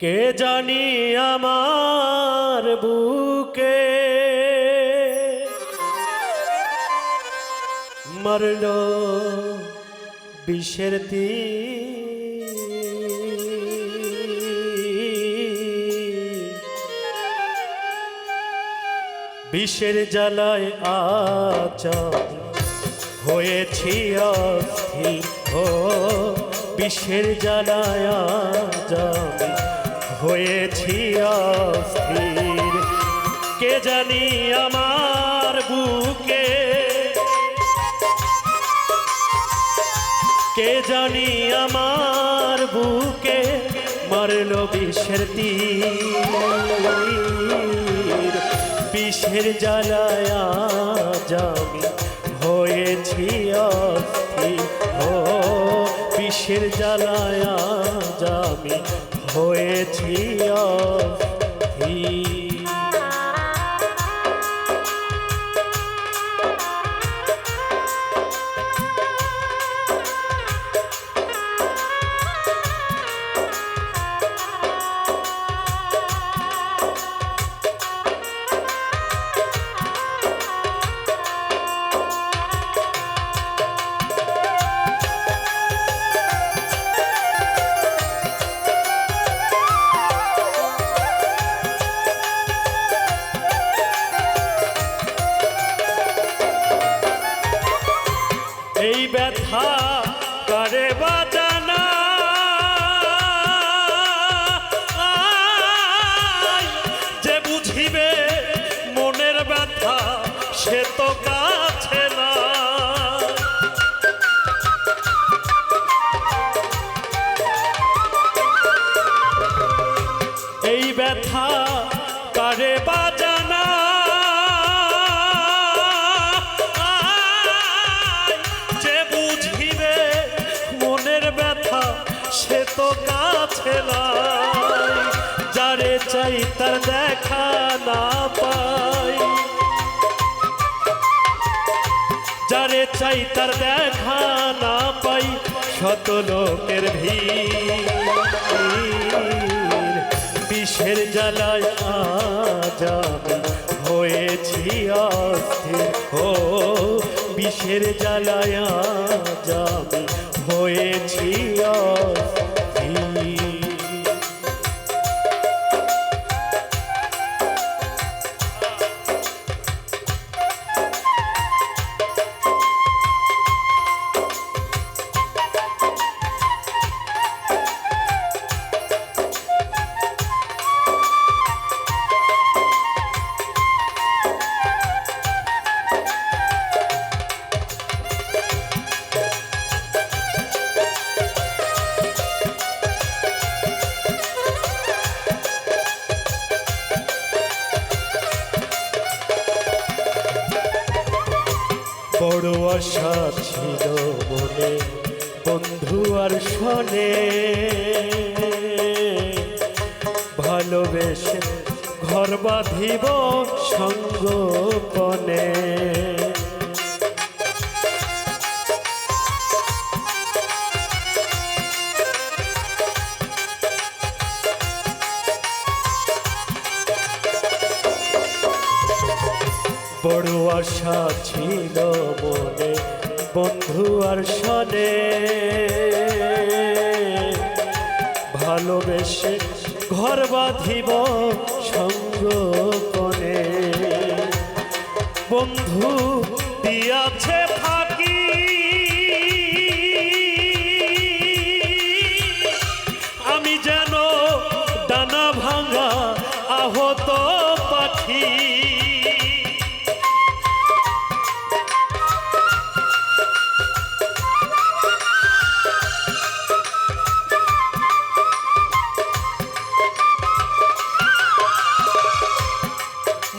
কে জানি আমার বুকে মরল বিষের। বিষের জ্বালায় আমি হয়েছি অস্থির ও বিষের জ্বালায় আমি হয়েছি অস্থির। কে জানি আমার বুকে? কে জানি আমার বুকে মারল বিষের তীর। বিষের জ্বালায় আজ আমি হয়েছি অস্থির। ও, বিষের জ্বালায় আজ আমি হয়েছি অস্থির। ব্যথা করে বাজানা। যে বুঝিবে মনের ব্যথা সে তো কাছে নাই যারে চাই তার দেখা না পাই। যারে চাই তার দেখা না পাই, শত লোকের ভিড়। বিষের জ্বালায় আজ হয়েছি অস্থির। ও, বিষের জ্বালায় আমি হয়েছি অস্থির। আশা ছিল মনে বন্ধু আর শোনে। ভালোবেসে ঘর বাঁধিব সঙ্গপনে। বড় আশা ছিল মনে, বন্ধু আর সনে। ভালোবেসে ঘর বাঁধিব সঙ্গপনে বন্ধু দিয়াছে ফাঁকি। আমি যেন ডানা ভাঙা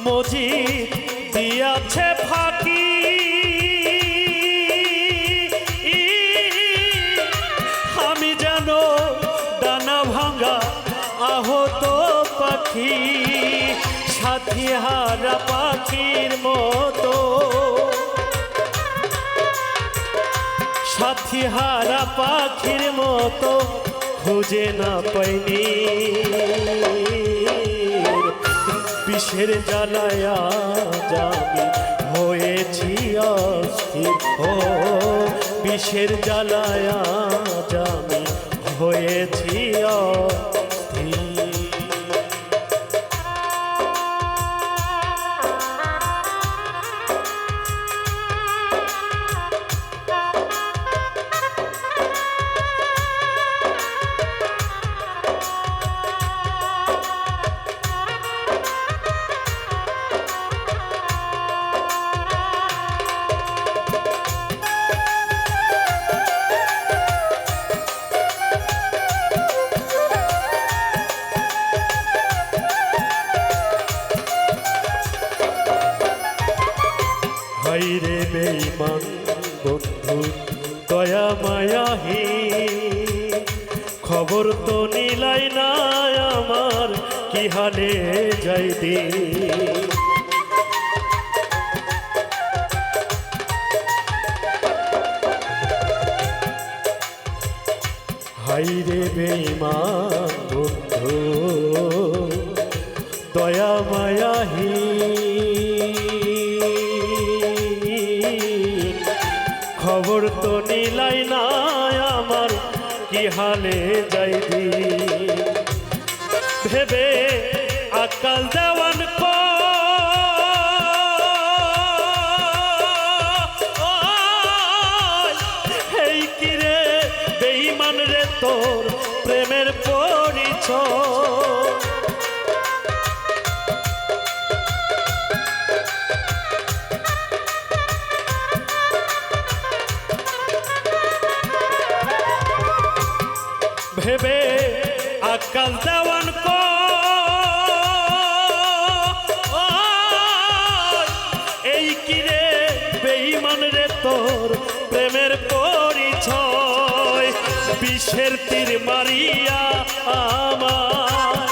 মজি দিয়াছে ফাঁকি। আমি যেন ডানা ভাঙা আহত পাখি, সাথী হারা পাখির মতো। সাথী হারা পাখির মতো খুঁজে না পাইনি। বিষের জ্বালায়া যাবি হয়েছি অস্থির ও কিসের জ্বালায়া যাবি হয়েছি অস্থির হাইরে বেইমান বন্ধু, দয়া মায়াহি খবর তো নিলাই না আমার, কি হালে যাই দি হাইরে বেইমান বন্ধু, দয়া খবর তো নিলাই না আমার, কি হালে যাইবি? ভেবে আকাল দেওয়ান এই কিরে বেইমান রে তোর প্রেমের পরিচয়? ভেবে আকাল দেওয়ান কিরে তোর প্রেমের পরিচয়? বিষের তীর মারিয়া আমার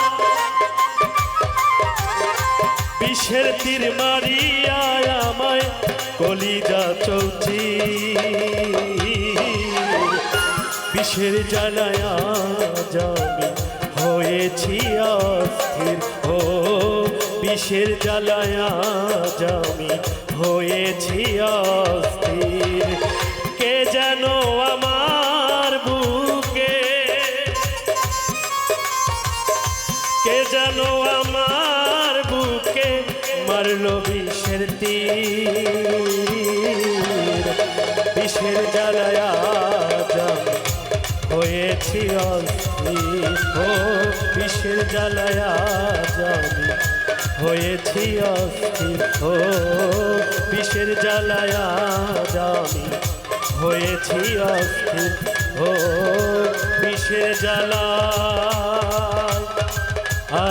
বিষের তীর মারিয়া আমায়, কলিজা চৌচি। বিষের জ্বালায়া যাবি হয়েছি অস্থির। ও, বিষের জ্বালায়া যাবি হয়েছি অস্থির। কে যেন আমার বুকে, কে যেন আমার বুকে মারলো বিষের তীর। বিষের জ্বালায়া অস্থির ও বিষের জ্বালায়া জানি হয়েছি অস্থির। ও বিষের জ্বালায়া জানি হয়েছি অস্থির। ও বিষের জ্বালা আ